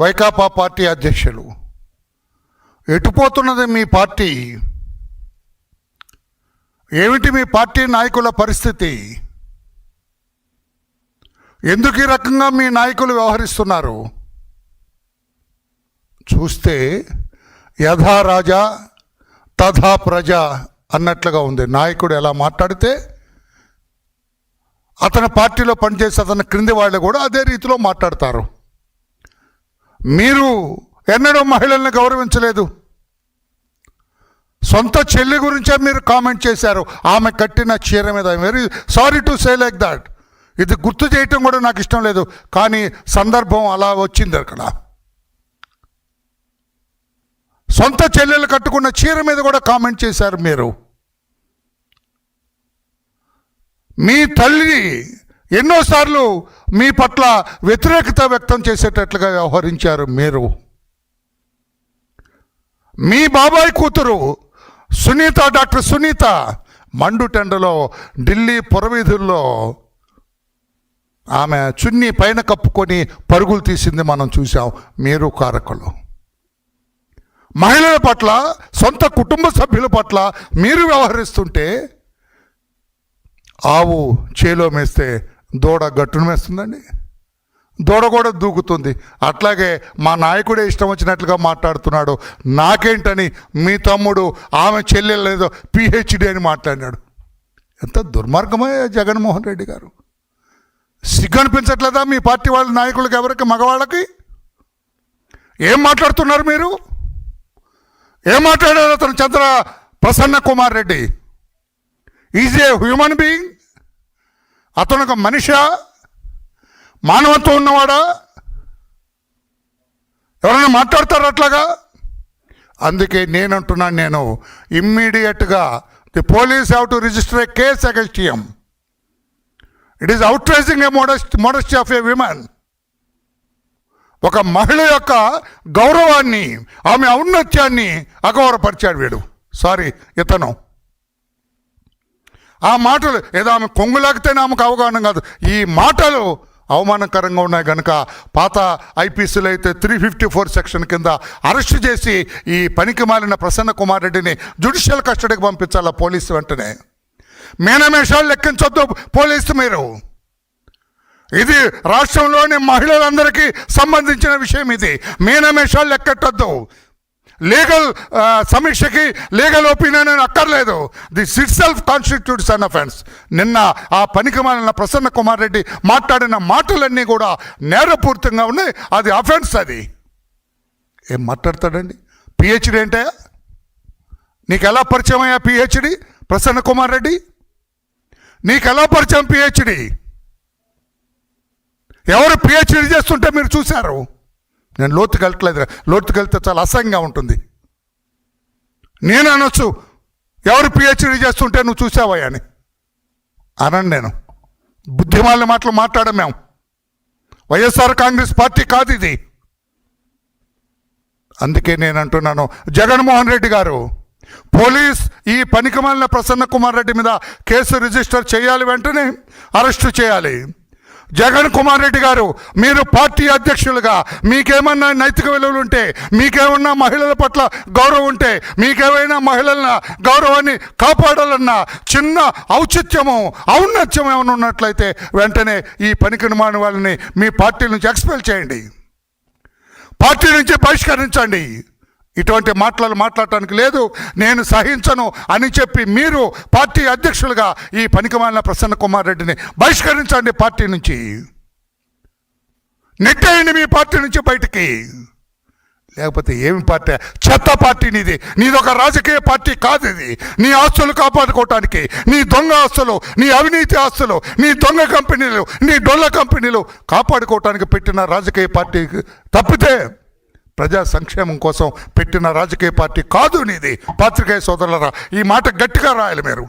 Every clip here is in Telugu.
వైకాపా పార్టీ అధ్యక్షులు. ఎటుపోతున్నది మీ పార్టీ? ఏమిటి మీ పార్టీ నాయకుల పరిస్థితి? ఎందుకు ఈ రకంగా మీ నాయకులు వ్యవహరిస్తున్నారు? చూస్తే యథా రాజా తథా ప్రజ అన్నట్లుగా ఉంది. నాయకుడు ఎలా మాట్లాడితే అతని పార్టీలో పనిచేసే అతని క్రింది వాళ్ళు కూడా అదే రీతిలో మాట్లాడతారు. మీరు ఎన్నడూ మహిళల్ని గౌరవించలేదు. సొంత చెల్లి గురించే మీరు కామెంట్ చేశారు. ఆమె కట్టిన చీర మీద. Very sorry to say like that ఇది గుర్తు చేయటం కూడా నాకు ఇష్టం లేదు. కానీ సందర్భం అలా వచ్చింది అక్కడ. సొంత చెల్లెలు కట్టుకున్న చీర మీద కూడా కామెంట్ చేశారు మీరు. మీ తల్లి ఎన్నోసార్లు మీ పట్ల వ్యతిరేకత వ్యక్తం చేసేటట్లుగా వ్యవహరించారు మీరు. మీ బాబాయ్ కూతురు సునీత డాక్టర్ సునీత మండుటెండలో ఢిల్లీ పురవీధుల్లో ఆమె చున్నీ పైన కప్పుకొని పరుగులు తీసింది మనం చూసాం మీరు కారకులు. మహిళల పట్ల సొంత కుటుంబ సభ్యుల పట్ల మీరు వ్యవహరిస్తుంటే ఆవు చేలో మేస్తే దూడ గట్టును వేస్తుందండి దూడ కూడా దూకుతుంది. అట్లాగే మా నాయకుడే ఇష్టం వచ్చినట్లుగా మాట్లాడుతున్నాడు. నాకేంటని మీ తమ్ముడు ఆమె చెల్లెలు లేదో పిహెచ్డి అని మాట్లాడినాడు. ఎంత దుర్మార్గమే జగన్మోహన్ రెడ్డి గారు? సిగ్గు అనిపించట్లేదా మీ పార్టీ వాళ్ళ నాయకులకి ఎవరికి మగవాళ్ళకి? ఏం మాట్లాడుతున్నారు మీరు? ఏం మాట్లాడారు అతను Chandra Prasanna Kumar Reddy? Is a human being అతను ఒక మనిషా? మానవత్వం ఉన్నవాడా? ఎవరైనా మాట్లాడతారు అట్లాగా? అందుకే నేనంటున్నాను నేను ఇమ్మీడియట్గా the police have to register a case against him. It is outraging a modest modesty of a women ఒక మహిళ యొక్క గౌరవాన్ని ఆమె ఔన్నత్యాన్ని అగౌరవపరిచాడు వీడు. సారీ ఇతను. ఆ మాటలు ఏదో ఆమె కొంగులాగితేనే ఆమెకు అవగాహన కాదు. ఈ మాటలు అవమానకరంగా ఉన్నాయి కనుక పాత ఐపీసీలో అయితే త్రీ ఫిఫ్టీ ఫోర్ సెక్షన్ కింద అరెస్ట్ చేసి ఈ పనికి మాలిన ప్రసన్న కుమార్ రెడ్డిని జుడిషియల్ కస్టడీకి పంపించాలా పోలీసు వెంటనే? మేనమేషాలు లెక్కించొద్దు పోలీసు మీరు. ఇది రాష్ట్రంలోని మహిళలందరికీ సంబంధించిన విషయం ఇది. మీనమేషాలు లెక్కెట్టద్దు. లీగల్ సమీక్షకి లీగల్ ఒపీనియన్ అని అక్కర్లేదు. The itself constitutes an offence నిన్న ఆ పనికి మాలిన ప్రసన్న కుమార్ రెడ్డి మాట్లాడిన మాటలన్నీ కూడా నేరపూరితంగా ఉన్నాయి. అది అఫెన్స్ అది. ఏం మాట్లాడతాడండి? పిహెచ్డి ఏంటే నీకు ఎలా పరిచయం అయ్యా పిహెచ్డి ప్రసన్న కుమార్ రెడ్డి? నీకు ఎలా పరిచయం పిహెచ్డి ఎవరు పిహెచ్డి చేస్తుంటే మీరు చూశారు? నేను లోతుకి వెళ్ళట్లేదు లోతుకి వెళ్తే చాలా అసహ్యంగా ఉంటుంది. నేను అనొచ్చు ఎవరు పిహెచ్డీ చేస్తుంటే నువ్వు చూసావయ్యా అని. అనండి నేను. బుద్ధిమాలిన మాటలు మాట్లాడం మేము. వైఎస్ఆర్ కాంగ్రెస్ పార్టీ కాదు ఇది. అందుకే నేను అంటున్నాను జగన్మోహన్ రెడ్డి గారు పోలీస్ ఈ పనికిమాలిన ప్రసన్న కుమార్ రెడ్డి మీద కేసు రిజిస్టర్ చేయాలి వెంటనే అరెస్టు చేయాలి. జగన్ కుమార్ రెడ్డి గారు మీరు పార్టీ అధ్యక్షులుగా మీకేమన్నా నైతిక విలువలు ఉంటే మీకేమన్నా మహిళల పట్ల గౌరవం ఉంటే మీకేమైనా మహిళల గౌరవాన్ని కాపాడాలన్న చిన్న ఔచిత్యము ఔన్నత్యం ఏమైనా ఉన్నట్లయితే వెంటనే ఈ పనికి మాని వాళ్ళని మీ పార్టీ నుంచి ఎక్స్పెల్ చేయండి. పార్టీ నుంచి బహిష్కరించండి. ఇటువంటి మాటలు మాట్లాడటానికి లేదు. నేను సహించను అని చెప్పి మీరు పార్టీ అధ్యక్షులుగా ఈ పనికిమాలిన ప్రసన్న కుమార్ రెడ్డిని బహిష్కరించండి పార్టీ నుంచి. నెట్టేయండి మీ పార్టీ నుంచి బయటికి. లేకపోతే ఏమి పార్టీ? చెత్త పార్టీ నీది. నీది ఒక రాజకీయ పార్టీ కాదు ఇది. నీ ఆస్తులు కాపాడుకోవటానికి నీ దొంగ ఆస్తులు నీ అవినీతి ఆస్తులు నీ దొంగ కంపెనీలు నీ డొల్ల కంపెనీలు కాపాడుకోవటానికి పెట్టిన రాజకీయ పార్టీ తప్పితే ప్రజా సంక్షేమం కోసం పెట్టిన రాజకీయ పార్టీ కాదు నీది. పాత్రికేయ సోదరులరా ఈ మాట గట్టిగా రాయాలి మీరు.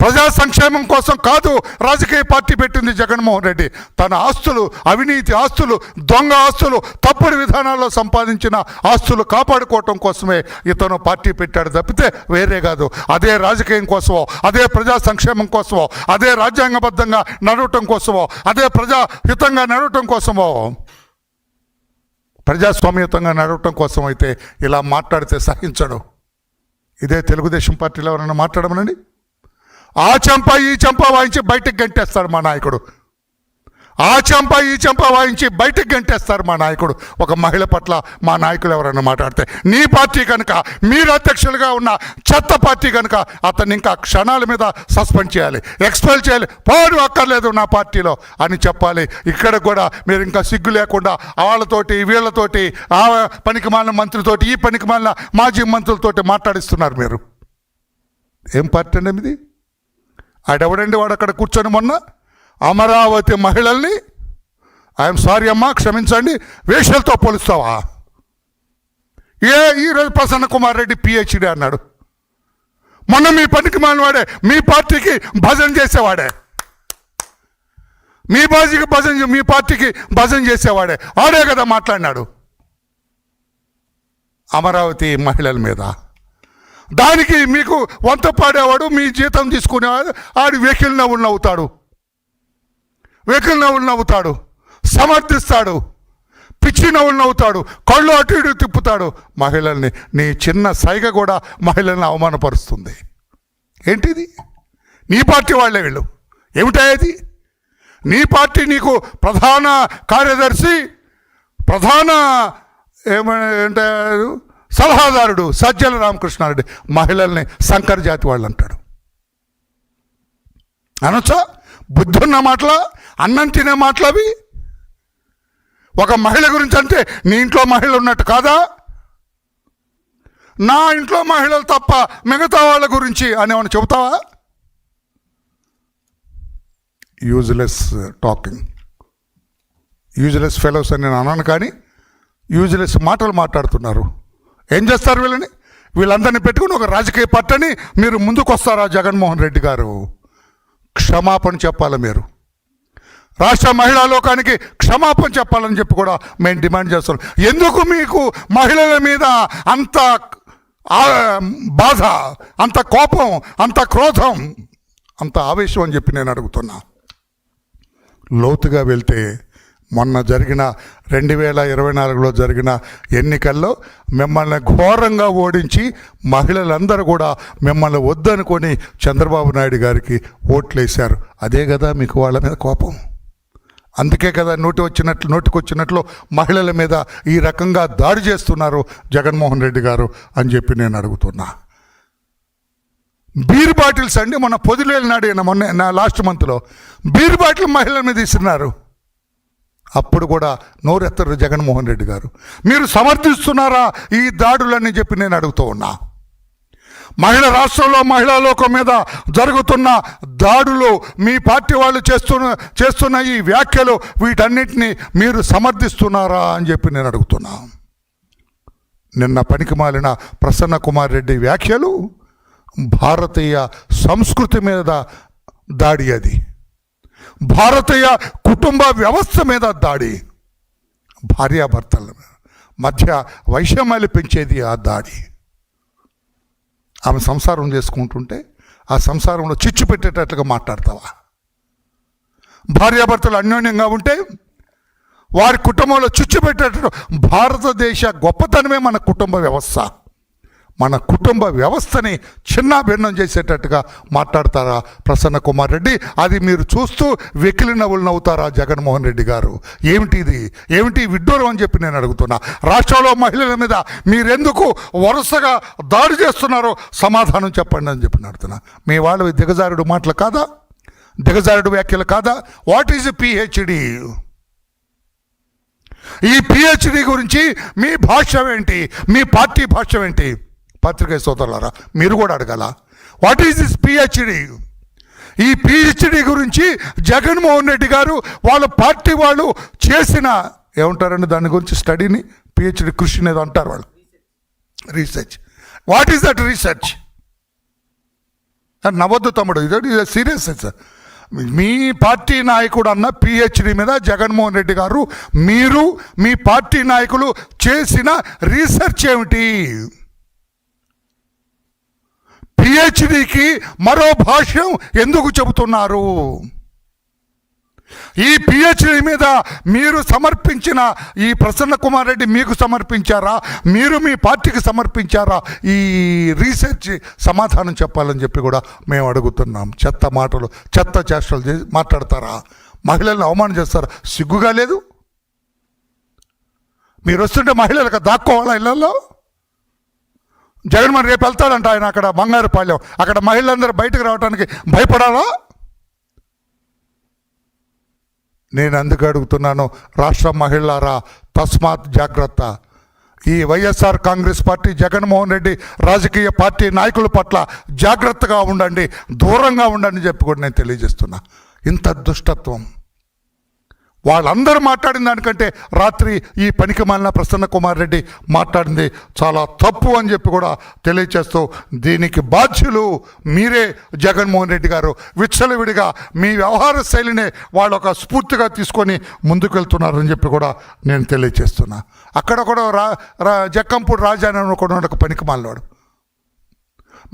ప్రజా సంక్షేమం కోసం కాదు రాజకీయ పార్టీ పెట్టింది జగన్మోహన్ రెడ్డి. తన ఆస్తులు అవినీతి ఆస్తులు దొంగ ఆస్తులు తప్పుడు విధానాల్లో సంపాదించిన ఆస్తులు కాపాడుకోవటం కోసమే ఇతను పార్టీ పెట్టాడు తప్పితే వేరే కాదు. అదే రాజకీయం కోసమో అదే ప్రజా సంక్షేమం కోసమో అదే రాజ్యాంగబద్ధంగా నడవటం కోసమో అదే ప్రజా హితంగా నడవటం కోసమో. ప్రజాస్వామ్యతంగా నడవటం కోసం అయితే ఇలా మాట్లాడితే సహించడు. ఇదే తెలుగుదేశం పార్టీలో ఎవరైనా మాట్లాడమనండి? ఆ చెంప ఈ చెంప వాయించి బయటకు గంటేస్తాడు మా నాయకుడు. ఆ చెంప ఈ చెంప వాయించి బయటకు గంటేస్తారు మా నాయకుడు. ఒక మహిళ పట్ల మా నాయకులు ఎవరైనా మాట్లాడితే నీ పార్టీ కనుక మీరు అధ్యక్షులుగా ఉన్న చెత్త పార్టీ కనుక అతన్ని ఇంకా క్షణాల మీద సస్పెండ్ చేయాలి ఎక్స్పెల్ చేయాలి. పోడు అక్కర్లేదు నా పార్టీలో అని చెప్పాలి. ఇక్కడ కూడా మీరు ఇంకా సిగ్గు లేకుండా వాళ్ళతోటి వీళ్ళతోటి ఆ పనికి మాలిన మంత్రితోటి ఈ పనికి మాలిన మాజీ మంత్రులతోటి మాట్లాడిస్తున్నారు మీరు. ఏం పార్టీ అండి ఇది ఆడెవడండి వాడు అక్కడ కూర్చొని మొన్న. అమరావతి మహిళల్ని ఐఎమ్ సారీ అమ్మా క్షమించండి వేషలతో పోలుస్తావా? ఏ ఈరోజు ప్రసన్న కుమార్ రెడ్డి పిహెచ్డి అన్నాడు. మొన్న మీ పనికి మానవాడే మీ పార్టీకి భజన చేసేవాడే. మీ పార్టీకి భజన మీ పార్టీకి భజన చేసేవాడే. ఆడే కదా మాట్లాడినాడు. అమరావతి మహిళల మీద. దానికి మీకు వంత పాడేవాడు మీ జీతం తీసుకునేవాడు ఆడి వెకిల్ నవ్వులు నవ్వుతాడు. వెకిలి నవ్వులు నవ్వుతాడు సమర్థిస్తాడు పిచ్చి నవ్వులు నవ్వుతాడు కళ్ళు అటు ఇటు తిప్పుతాడు. మహిళల్ని నీ చిన్న సైగ కూడా మహిళల్ని అవమానపరుస్తుంది. ఏంటిది? నీ పార్టీ వాళ్ళే వీళ్ళు. ఏమిటది నీ పార్టీ నీకు ప్రధాన కార్యదర్శి ప్రధాన ఏమంటే సలహాదారుడు సజ్జల రామకృష్ణారెడ్డి. మహిళల్ని శంకర్ జాతి వాళ్ళు అంటాడు అనొచ్చా? బుద్ధున్న మాటల అన్నం తినే మాటలు అవి ఒక మహిళ గురించి అంటే నీ ఇంట్లో మహిళ ఉన్నట్టు కాదా? నా ఇంట్లో మహిళలు తప్ప మిగతా వాళ్ళ గురించి అని ఏమైనా చెబుతావా? యూజ్లెస్ టాకింగ్ యూజ్లెస్ ఫెలోస్ అని నేను అన్నాను కానీ యూజ్లెస్ మాటలు మాట్లాడుతున్నారు. ఏం చేస్తారు వీళ్ళని? వీళ్ళందరినీ పెట్టుకుని ఒక రాజకీయ పార్టీని మీరు ముందుకొస్తారా జగన్మోహన్ రెడ్డి గారు? క్షమాపణ చెప్పాలి మీరు. రాష్ట్ర మహిళా లోకానికి క్షమాపణ చెప్పాలని చెప్పి కూడా మేము డిమాండ్ చేస్తున్నాం. ఎందుకు మీకు మహిళల మీద అంత బాధ అంత కోపం అంత క్రోధం అంత ఆవేశం అని చెప్పి నేను అడుగుతున్నా. లోతుగా వెళ్తే మొన్న జరిగిన రెండు వేల ఇరవై నాలుగులో జరిగిన ఎన్నికల్లో మిమ్మల్ని ఘోరంగా ఓడించి మహిళలందరూ కూడా మిమ్మల్ని వద్దనుకొని చంద్రబాబు నాయుడు గారికి ఓట్లేశారు. అదే కదా మీకు వాళ్ళ మీద కోపం? అందుకే కదా నోటి వచ్చినట్లు నోటికి వచ్చినట్లు మహిళల మీద ఈ రకంగా దాడి చేస్తున్నారు జగన్మోహన్ రెడ్డి గారు అని చెప్పి నేను అడుగుతున్నా. బీర్ బాటిల్స్ అండి మొన్న పొదిలేలు నాడు మొన్న నా లాస్ట్ మంత్లో. బీర్ బాటిల్ మహిళల మీద ఇస్తున్నారు. అప్పుడు కూడా నోరెత్తరు జగన్మోహన్ రెడ్డి గారు. మీరు సమర్థిస్తున్నారా? ఈ దాడులని చెప్పి నేను అడుగుతూ ఉన్నా. మహిళ రాష్ట్రంలో మహిళా లోకం మీద జరుగుతున్న దాడులు మీ పార్టీ వాళ్ళు చేస్తున్న చేస్తున్న ఈ వ్యాఖ్యలు వీటన్నిటిని మీరు సమర్థిస్తున్నారా అని చెప్పి నేను అడుగుతున్నా. నిన్న పనికి మాలిన ప్రసన్న కుమార్ రెడ్డి వ్యాఖ్యలు భారతీయ సంస్కృతి మీద దాడి అది. భారతీయ కుటుంబ వ్యవస్థ మీద దాడి. భార్యాభర్తల మధ్య వైషమ్యాలు పెంచేది ఆ దాడి. ఆమె సంసారం చేసుకుంటుంటే ఆ సంసారంలో చిచ్చు పెట్టేటట్లుగా మాట్లాడతావా? భార్యాభర్తలు అన్యోన్యంగా ఉంటే వారి కుటుంబంలో చిచ్చు పెట్టేటట్టు భారతదేశ గొప్పతనమే మన కుటుంబ వ్యవస్థ. మన కుటుంబ వ్యవస్థని చిన్న భిన్నం చేసేటట్టుగా మాట్లాడతారా ప్రసన్న కుమార్ రెడ్డి? అది మీరు చూస్తూ వెకిలి నవ్వులు నవ్వుతారా జగన్మోహన్ రెడ్డి గారు? ఏమిటి ఇది? ఏమిటి విడ్డూరం అని చెప్పి నేను అడుగుతున్నా. రాష్ట్రంలో మహిళల మీద మీరెందుకు వరుసగా దాడి చేస్తున్నారో సమాధానం చెప్పండి అని చెప్పి అడుగుతున్నా. మీ వాళ్ళవి దిగజారుడు మాటలు కాదా? దిగజారుడు వ్యాఖ్యలు కాదా? వాట్ ఈజ్ పిహెచ్డి ఈ పిహెచ్డి గురించి మీ భాష్యం ఏంటి? మీ పార్టీ భాష్యం ఏంటి? పత్రికా సోదరులారా మీరు కూడా అడగాల? వాట్ ఈస్ దిస్ పిహెచ్డి ఈ పిహెచ్డి గురించి జగన్మోహన్ రెడ్డి గారు వాళ్ళ పార్టీ వాళ్ళు చేసిన ఏమంటారండి దాని గురించి స్టడీని? పిహెచ్డి కృషి ఏదో అంటారు వాళ్ళు. Research what is that research నవ్వద్దు తమ్ముడు ఇది సీరియస్ సార్ మీ పార్టీ నాయకుడు అన్న పిహెచ్డి మీద జగన్మోహన్ రెడ్డి గారు మీరు మీ పార్టీ నాయకులు చేసిన రీసెర్చ్ ఏమిటి? పిహెచ్డికి మరో భాష్యం ఎందుకు చెబుతున్నారు? ఈ పిహెచ్డి మీద మీరు సమర్పించిన ఈ ప్రసన్న కుమార్ రెడ్డి మీకు సమర్పించారా? మీరు మీ పార్టీకి సమర్పించారా? ఈ రీసెర్చ్ సమాధానం చెప్పాలని చెప్పి కూడా మేము అడుగుతున్నాం. చెత్త మాటలు చెత్త చేష్టలు చేసి మాట్లాడతారా? మహిళల్ని అవమానం చేస్తారా? సిగ్గుగా లేదు? మీరు వస్తుంటే మహిళలకు దాక్కోవాలా ఇళ్ళలో? జగన్మోహన్ రేపు వెళ్తాడంట ఆయన అక్కడ బంగారుపాళ్యం. అక్కడ మహిళలందరూ బయటకు రావడానికి భయపడాలా? నేను అందుకు అడుగుతున్నాను రాష్ట్ర మహిళారా తస్మాత్ జాగ్రత్త. ఈ వైఎస్ఆర్ కాంగ్రెస్ పార్టీ జగన్మోహన్ రెడ్డి రాజకీయ పార్టీ నాయకుల పట్ల జాగ్రత్తగా ఉండండి దూరంగా ఉండండి చెప్పి కూడా నేను తెలియజేస్తున్నా. ఇంత దుష్టత్వం. వాళ్ళందరూ మాట్లాడిన దానికంటే రాత్రి ఈ పనికి మాలిన ప్రసన్న కుమార్ రెడ్డి మాట్లాడింది చాలా తప్పు అని చెప్పి కూడా తెలియచేస్తూ దీనికి బాధ్యులు మీరే జగన్మోహన్ రెడ్డి గారు. విచ్చలవిడిగా మీ వ్యవహార శైలినే వాళ్ళు ఒక స్ఫూర్తిగా తీసుకొని ముందుకు వెళ్తున్నారని చెప్పి కూడా నేను తెలియచేస్తున్నా. అక్కడ కూడా రా రా జక్కంపూడి రాజాని కూడా ఒక పనికి మాలినవాడు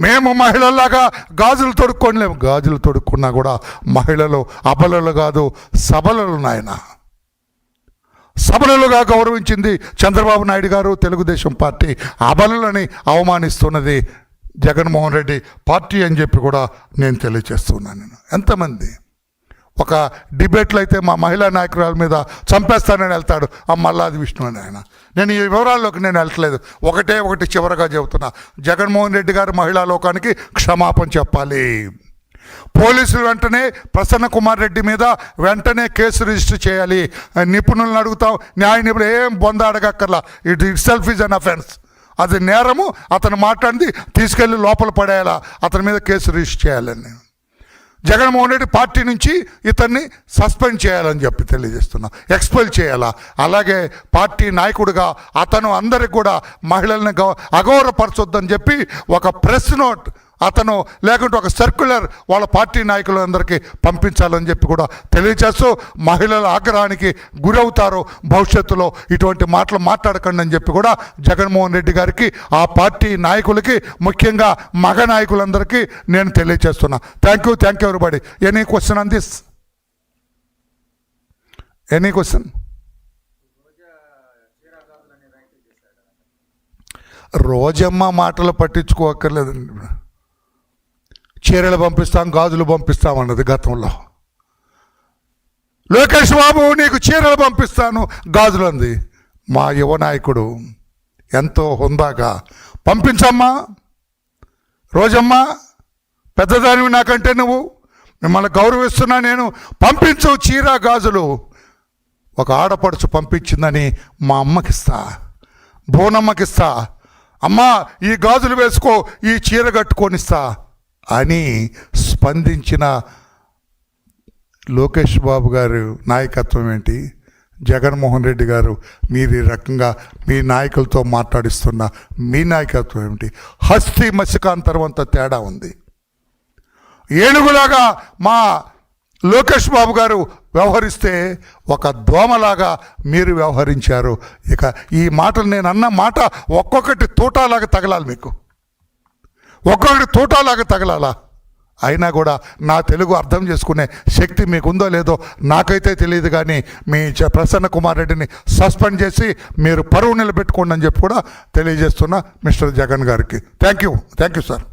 మేము మహిళల్లాగా గాజులు తొడుక్కోలేము. గాజులు తొడుక్కున్నా కూడా మహిళలు అబలలు కాదు సబలలు నాయన. సబలలుగా గౌరవించింది చంద్రబాబు నాయుడు గారు తెలుగుదేశం పార్టీ అబలలని అవమానిస్తున్నది జగన్మోహన్ రెడ్డి పార్టీ అని చెప్పి కూడా నేను తెలియజేస్తున్నాను నేను. ఎంతమంది? ఒక డిబేట్లో అయితే మా మహిళా నాయకురాల మీద చంపేస్తానని వెళ్తాడు. ఆ మల్లాది విష్ణు అని ఆయన. నేను ఈ వివరాల్లోకి నేను వెళ్ళట్లేదు. ఒకటే ఒకటి చివరగా చెబుతున్నా. జగన్మోహన్ రెడ్డి గారు మహిళా లోకానికి క్షమాపణ చెప్పాలి. పోలీసులు వెంటనే ప్రసన్న కుమార్ రెడ్డి మీద వెంటనే కేసు రిజిస్టర్ చేయాలి. నిపుణులను అడుగుతాం. న్యాయ నిపుణులు ఏం బొంద అడగక్కర్లా. It itself is an offence. అది నేరము. అతను మాట్లాడింది తీసుకెళ్ళి లోపల పడేయాలా. అతని మీద కేసు రిజిస్టర్ చేయాలని జగన్మోహన్ రెడ్డి పార్టీ నుంచి ఇతన్ని సస్పెండ్ చేయాలని చెప్పి తెలియజేస్తున్నా. ఎక్స్పెల్ చేయాలా? అలాగే పార్టీ నాయకుడిగా అతను అందరికి కూడా మహిళల్ని గౌ అగౌరవపరచొద్దని చెప్పి ఒక ప్రెస్ నోట్ అతను లేకుంటే ఒక సర్క్యులర్ వాళ్ళ పార్టీ నాయకులందరికీ పంపించాలని చెప్పి కూడా తెలియచేస్తూ మహిళల ఆగ్రహానికి గురవుతారు భవిష్యత్తులో. ఇటువంటి మాటలు మాట్లాడకండి అని చెప్పి కూడా జగన్మోహన్ రెడ్డి గారికి ఆ పార్టీ నాయకులకి ముఖ్యంగా మగ నాయకులందరికీ నేను తెలియచేస్తున్నా thank you thank you everybody any question on this any question Rojamma మాటలు పట్టించుకోక్కర్లేదండి. చీరలు పంపిస్తాం గాజులు పంపిస్తాం అన్నది గతంలో. లోకేష్ బాబు నీకు చీరలు పంపిస్తాను గాజులు అంది. మా యువ నాయకుడు ఎంతో హుందాగా పంపించమ్మా రోజమ్మా పెద్దదానివి నాకంటే నువ్వు మిమ్మల్ని గౌరవిస్తున్నా నేను పంపించు చీర గాజులు. ఒక ఆడపడుచు పంపించిందని మా అమ్మకిస్తా బోనమ్మకిస్తా అమ్మా ఈ గాజులు వేసుకో ఈ చీర కట్టుకొనిస్తా. అని స్పందించిన లోకేష్ బాబు గారు నాయకత్వం ఏంటి? జగన్మోహన్ రెడ్డి గారు మీరు ఈ రకంగా మీ నాయకులతో మాట్లాడిస్తున్న మీ నాయకత్వం ఏమిటి? హస్తి మత్స్యకాంతరం అంత తేడా ఉంది. ఏనుగులాగా మా లోకేష్ బాబు గారు వ్యవహరిస్తే ఒక దోమలాగా మీరు వ్యవహరించారు. ఇక ఈ మాటలు నేను అన్న మాట ఒక్కొక్కటి తోటలాగా తగలాలి మీకు. ఒక్కొక్కటి తూటాలాగా తగలాలా? అయినా కూడా నా తెలుగు అర్థం చేసుకునే శక్తి మీకు ఉందో లేదో నాకైతే తెలియదు కానీ మీ ప్రసన్న కుమార్ రెడ్డిని సస్పెండ్ చేసి మీరు పరువు నిలబెట్టుకోండి అని చెప్పి కూడా తెలియజేస్తున్నా మిస్టర్ జగన్ గారికి. Thank you. Thank you sir.